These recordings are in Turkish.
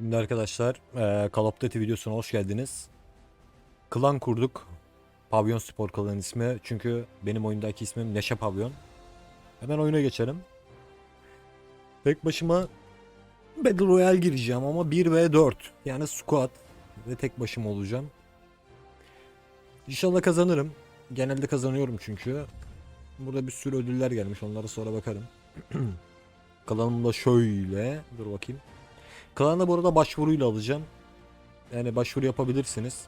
Şimdi arkadaşlar eee, Call of Duty videosuna hoş geldiniz. Klan kurduk. Pavyon Spor klanın ismi. Çünkü benim oyundaki ismim Neşe Pavyon. Hemen oyuna geçelim. Tek başıma Battle Royale gireceğim ama 1 ve 4. Yani squad ve tek başıma olacağım. İnşallah kazanırım. Genelde kazanıyorum çünkü. Burada bir sürü ödüller gelmiş. Onlara sonra bakarım. Klanımda şöyle. Dur bakayım. Klana bu arada başvuruyla alacağım. Yani başvuru yapabilirsiniz.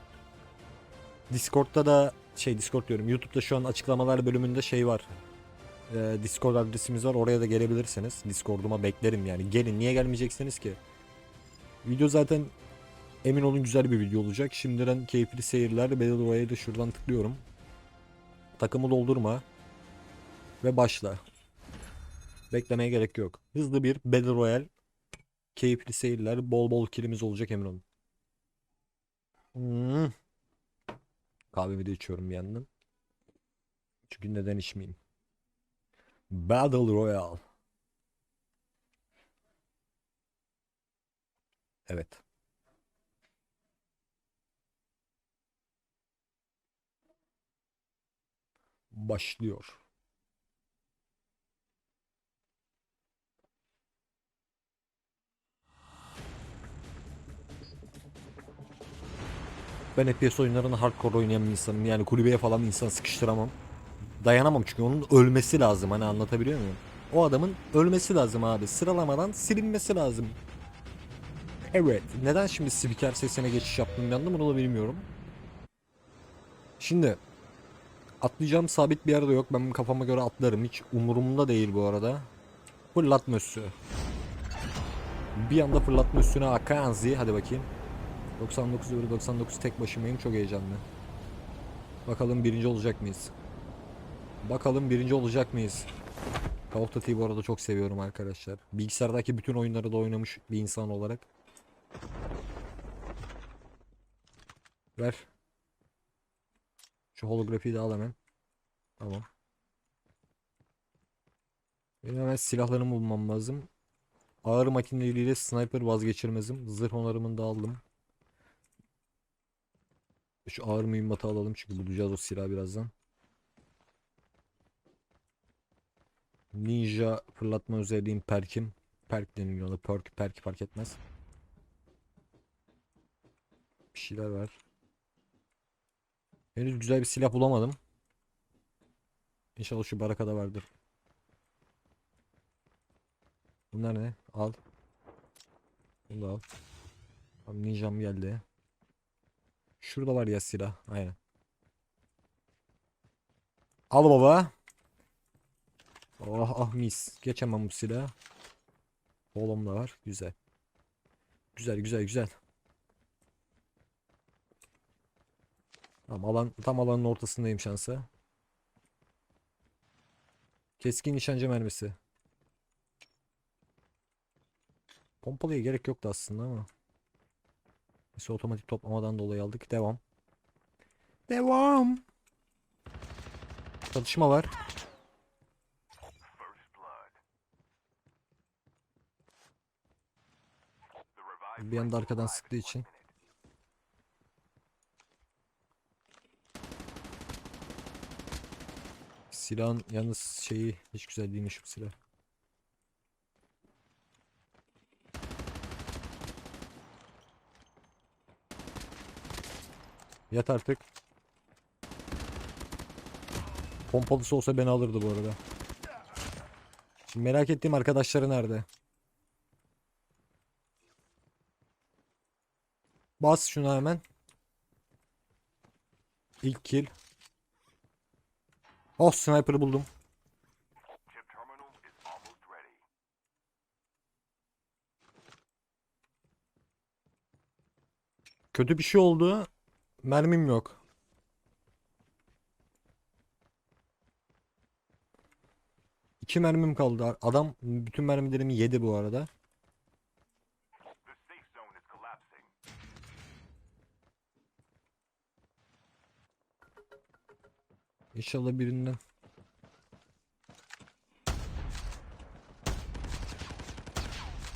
Discord'da da şey Discord diyorum. YouTube'da şu an açıklamalar bölümünde şey var. Ee, Discord adresimiz var. Oraya da gelebilirsiniz. Discord'uma beklerim yani. Gelin. Niye gelmeyeceksiniz ki? Video zaten emin olun güzel bir video olacak. Şimdiden keyifli seyirler. Battle Royale'de şuradan tıklıyorum. Takımı doldurma. Ve başla. Beklemeye gerek yok. Hızlı bir Battle Royale Keyifli seyirler. Bol bol kilimiz olacak emin olun. Hmm. Kahvemi de içiyorum bir yandan. Çünkü neden içmeyeyim? Battle Royale. Evet. Başlıyor. Ben FPS oyunlarını hardcore oynayan bir insanım. Yani kulübeye falan insan sıkıştıramam. Dayanamam çünkü onun ölmesi lazım. Hani anlatabiliyor muyum? O adamın ölmesi lazım abi. Sıralamadan silinmesi lazım. Evet. Neden şimdi spiker sesine geçiş yaptım bir anda bunu da bilmiyorum. Şimdi atlayacağım sabit bir yerde yok. Ben kafama göre atlarım. Hiç umurumda değil bu arada. Fırlatma üssü. Bir anda fırlatma üstüne Akanzi. Hadi bakayım. 99 öbürü 99 tek başımayım çok heyecanlı. Bakalım birinci olacak mıyız? Bakalım birinci olacak mıyız? Call of Duty'yi bu arada çok seviyorum arkadaşlar. Bilgisayardaki bütün oyunları da oynamış bir insan olarak. Ver. Şu holografiyi de al hemen. Tamam. Benim hemen silahlarımı bulmam lazım. Ağır makineleriyle sniper vazgeçirmezim. Zırh onarımını da aldım. Şu ağır mühimmatı alalım çünkü bulacağız o silahı birazdan. Ninja fırlatma özelliğim perkim. Perk deniliyor ona. Perk, perk fark etmez. Bir şeyler var. Henüz güzel bir silah bulamadım. İnşallah şu barakada vardır. Bunlar ne? Al. Bunu da al. Tamam ninjam geldi. Şurada var ya silah. Aynen. Al baba. Oh ah mis. Geçemem bu silah. Oğlum da var. Güzel. Güzel güzel güzel. Tamam alan tam alanın ortasındayım şansa. Keskin nişancı mermisi. Pompalıya gerek yoktu aslında ama. Neyse otomatik toplamadan dolayı aldık. Devam. Devam. Çatışma var. Bir anda arkadan sıktığı için. Silahın yalnız şeyi hiç güzel değilmiş bu silah. Yat artık. Pompalısı olsa beni alırdı bu arada. Şimdi merak ettiğim arkadaşları nerede? Bas şuna hemen. İlk kill. Oh sniper'ı buldum. Kötü bir şey oldu. Mermim yok. İki mermim kaldı. Adam bütün mermilerimi yedi bu arada. İnşallah birinden.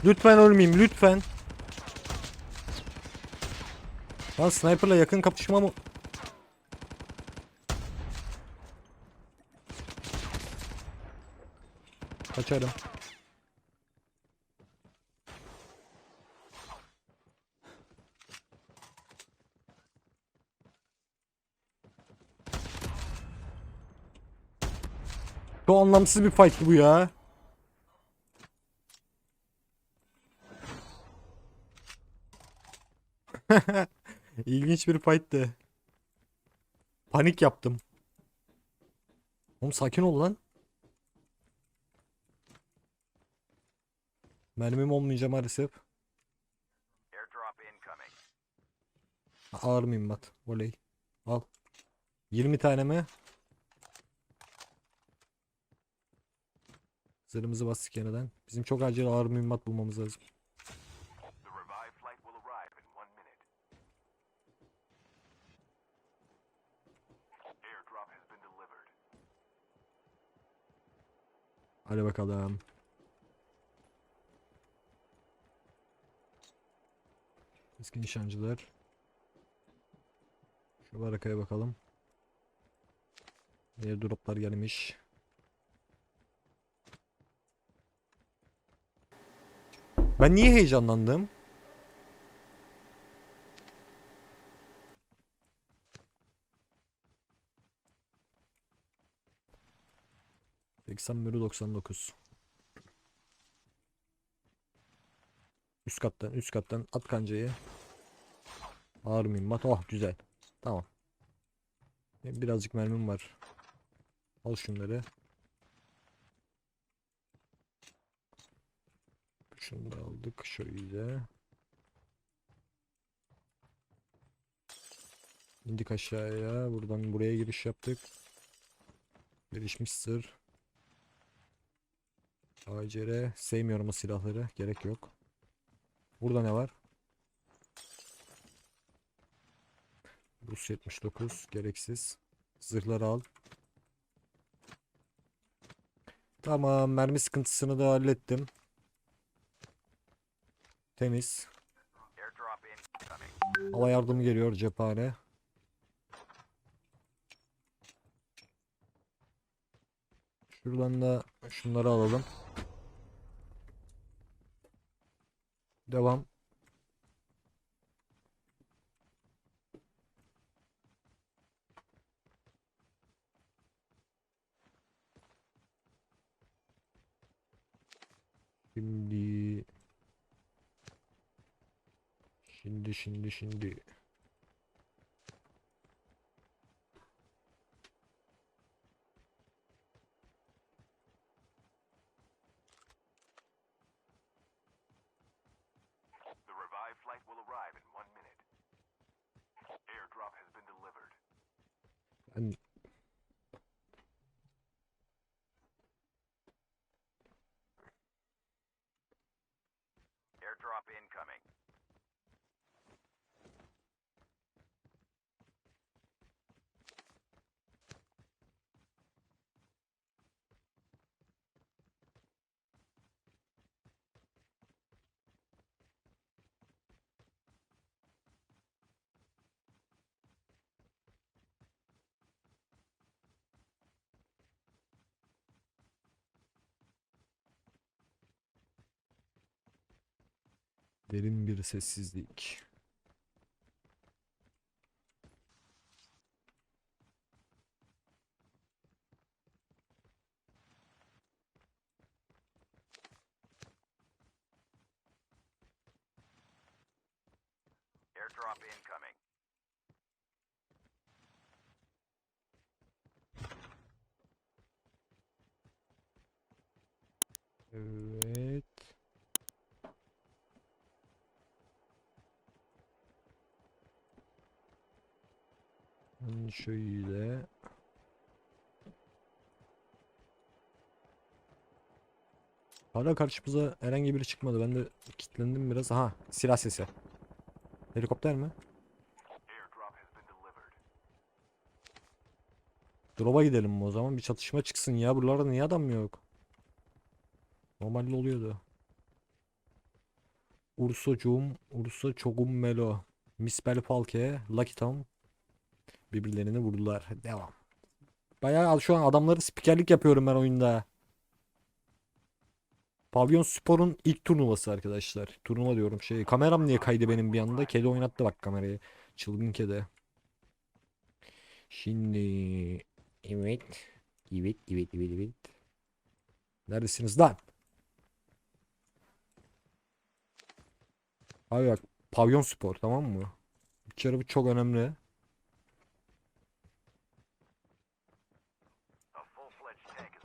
Lütfen ölmeyeyim lütfen. Lan sniperla yakın kapışma mı? Kaçarım. Çok anlamsız bir fight bu ya. İlginç bir fight'tı. Panik yaptım. Oğlum sakin ol lan. Mermim olmayacak maalesef. Ağır mıyım bat? Voley. Al. 20 tane mi? Zırhımızı bastık yeniden. Bizim çok acil ağır mühimmat bulmamız lazım. Hadi bakalım. Eski nişancılar. Şu barakaya bakalım. Diğer gelmiş. Ben niye heyecanlandım? Seksen bölü 99. Üst kattan, üst kattan at kancayı. Ağır mühimmat. Oh güzel. Tamam. Benim Birazcık mermim var. Al şunları. Şunu da aldık şöyle. İndik aşağıya. Buradan buraya giriş yaptık. Gelişmiş sır. ACR. Sevmiyorum o silahları. Gerek yok. Burada ne var? Rus 79. Gereksiz. Zırhları al. Tamam. Mermi sıkıntısını da hallettim. Temiz. Hava yardımı geliyor cephane. Şuradan da şunları alalım. Devam. Şimdi Şimdi şimdi şimdi. Ben Airdrop incoming. Derin bir sessizlik. Airdrop incoming. Evet. Ben şöyle Hala karşımıza herhangi biri çıkmadı. Ben de kilitlendim biraz. Aha, silah sesi. Helikopter mi? Drop'a gidelim mi o zaman? Bir çatışma çıksın ya. Buralarda niye adam yok? Normalde oluyordu. Ursocuğum, Urso Çogum Melo. Mispel Falke, Lucky Tom birbirlerini vurdular. Devam. Bayağı şu an adamları spikerlik yapıyorum ben oyunda. Pavyon Spor'un ilk turnuvası arkadaşlar. Turnuva diyorum şey. Kameram niye kaydı benim bir anda? Kedi oynattı bak kamerayı. Çılgın kedi. Şimdi evet. Evet, evet, evet, evet. Neredesiniz lan? Abi bak pavyon spor tamam mı? Bir kere bu çok önemli.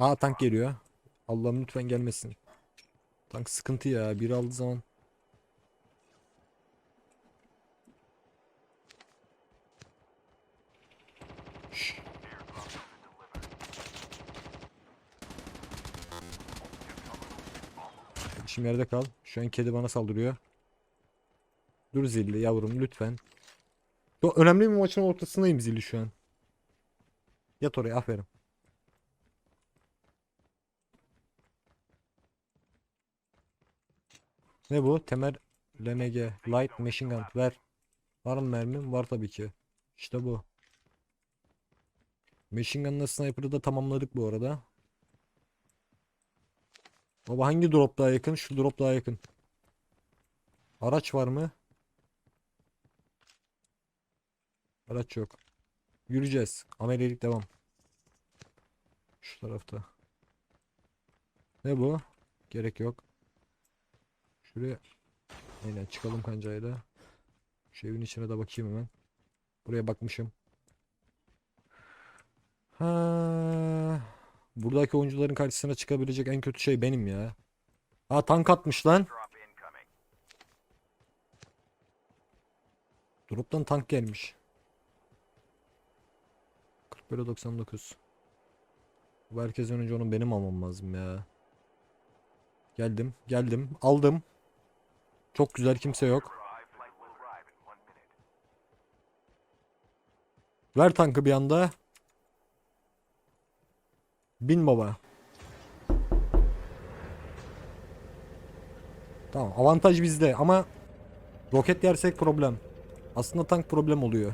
Full-fledged tank geliyor. Allah'ım lütfen gelmesin. Tank sıkıntı ya. Biri aldığı zaman. Kardeşim yerde kal. Şu an kedi bana saldırıyor. Dur Zilli yavrum lütfen. Önemli bir maçın ortasındayım Zilli şu an. Yat oraya aferin. Ne bu? Temer LMG Light Machine Gun ver. Var mı mermim? Var tabii ki. İşte bu. Machine Gun'la Sniper'ı da tamamladık bu arada. Baba hangi drop daha yakın? Şu drop daha yakın. Araç var mı? Araç yok. Yürüyeceğiz. Amelelik devam. Şu tarafta. Ne bu? Gerek yok. Şuraya aynen çıkalım kancayla. Şu evin içine de bakayım hemen. Buraya bakmışım. Ha. Buradaki oyuncuların karşısına çıkabilecek en kötü şey benim ya. Ha tank atmış lan. Drop'tan tank gelmiş. 41'e 99. Bu herkesten önce onu benim almam lazım ya. Geldim, geldim, aldım. Çok güzel kimse yok. Ver tankı bir anda. Bin baba. Tamam avantaj bizde ama roket yersek problem. Aslında tank problem oluyor.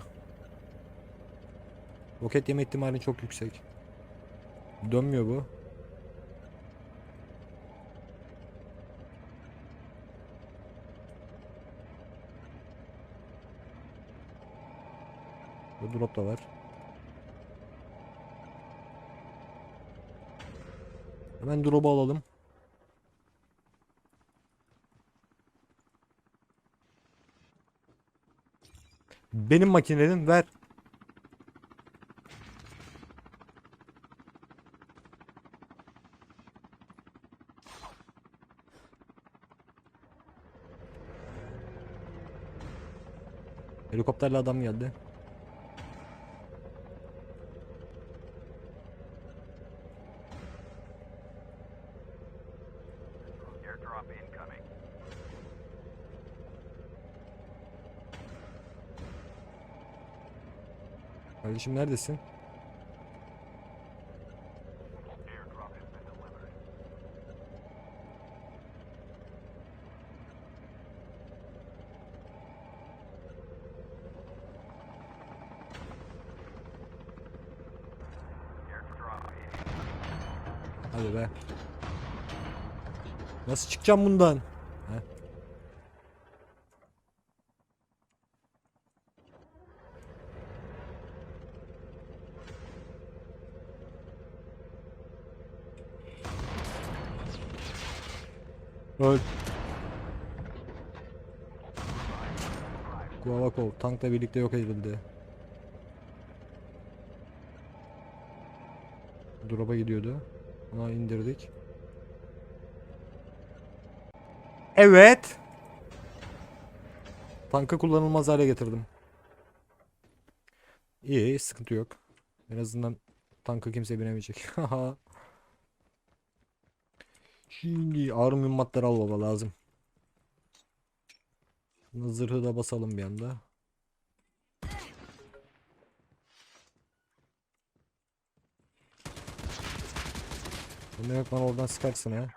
Roket yeme ihtimali çok yüksek. Dönmüyor bu. Bu drop da var. Hemen drop'u alalım. Benim makinenin ver. Helikopterle adam geldi. Airdrop incoming. Kardeşim neredesin? Hadi be. Nasıl çıkacağım bundan? Öl. Guavakov tankla birlikte yok edildi. Drop'a gidiyordu. Ona indirdik. Evet. Tankı kullanılmaz hale getirdim. İyi, sıkıntı yok. En azından tankı kimse binemeyecek. Haha. Şimdi ağır mühimmatları al baba lazım. Zırhı da basalım bir anda. Ne demek bana oradan sıkarsın ha?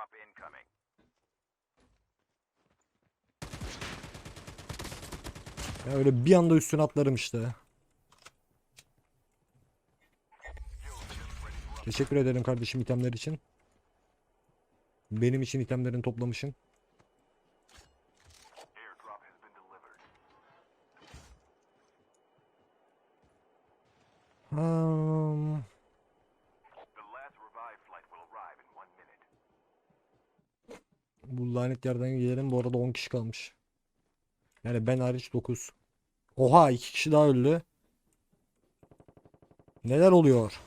Airdrop incoming. Ya öyle bir anda üstüne atlarım işte. Teşekkür ederim kardeşim itemler için. Benim için itemlerini toplamışsın. Airdrop bu lanet yerden gelelim. Bu arada 10 kişi kalmış. Yani ben hariç 9. Oha 2 kişi daha öldü. Neler oluyor?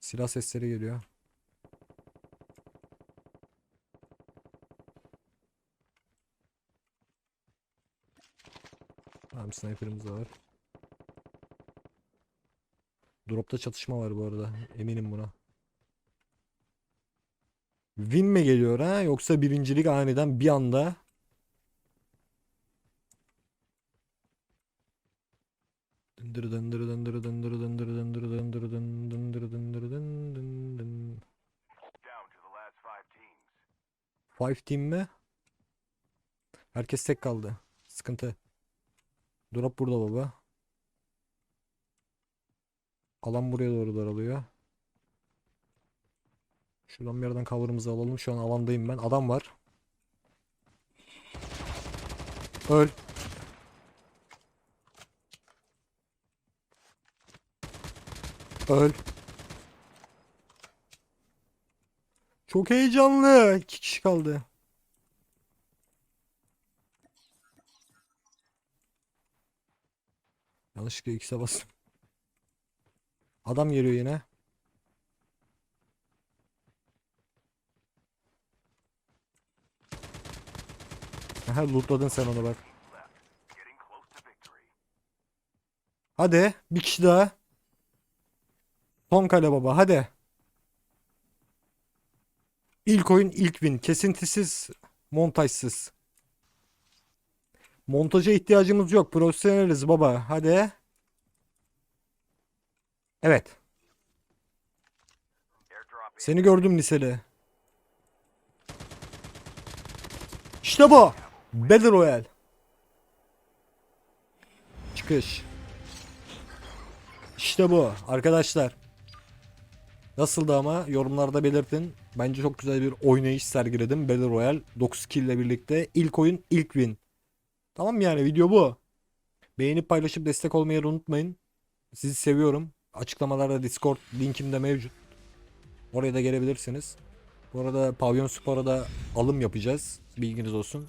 Silah sesleri geliyor. Tamam sniper'ımız var. Drop'ta çatışma var bu arada. Eminim buna. Win mi geliyor ha? Yoksa birincilik aniden bir anda Dındır dındır dındır dındır dındır dındır dındır dın dındır dındır. Five team mi? Herkes tek kaldı. Sıkıntı. Drop burada baba. Alan buraya doğru daralıyor. Şuradan bir yerden cover'ımızı alalım. Şu an alandayım ben. Adam var. Öl. Öl. Çok heyecanlı. İki kişi kaldı. Yanlışlıkla X'e bastım. Adam geliyor yine. Aha lootladın sen onu bak. Hadi bir kişi daha. Son kale baba hadi. İlk oyun ilk win. Kesintisiz, montajsız. Montaja ihtiyacımız yok. Profesyoneliz baba. Hadi. Evet. Seni gördüm liseli. İşte bu. Battle Royale. Çıkış. İşte bu arkadaşlar. Nasıldı ama yorumlarda belirtin. Bence çok güzel bir oynayış sergiledim. Battle Royale 9 kill ile birlikte. ilk oyun ilk win. Tamam yani video bu. Beğenip paylaşıp destek olmayı unutmayın. Sizi seviyorum. Açıklamalarda Discord linkim de mevcut. Oraya da gelebilirsiniz. Bu arada Pavyon Spor'a da alım yapacağız. Bilginiz olsun.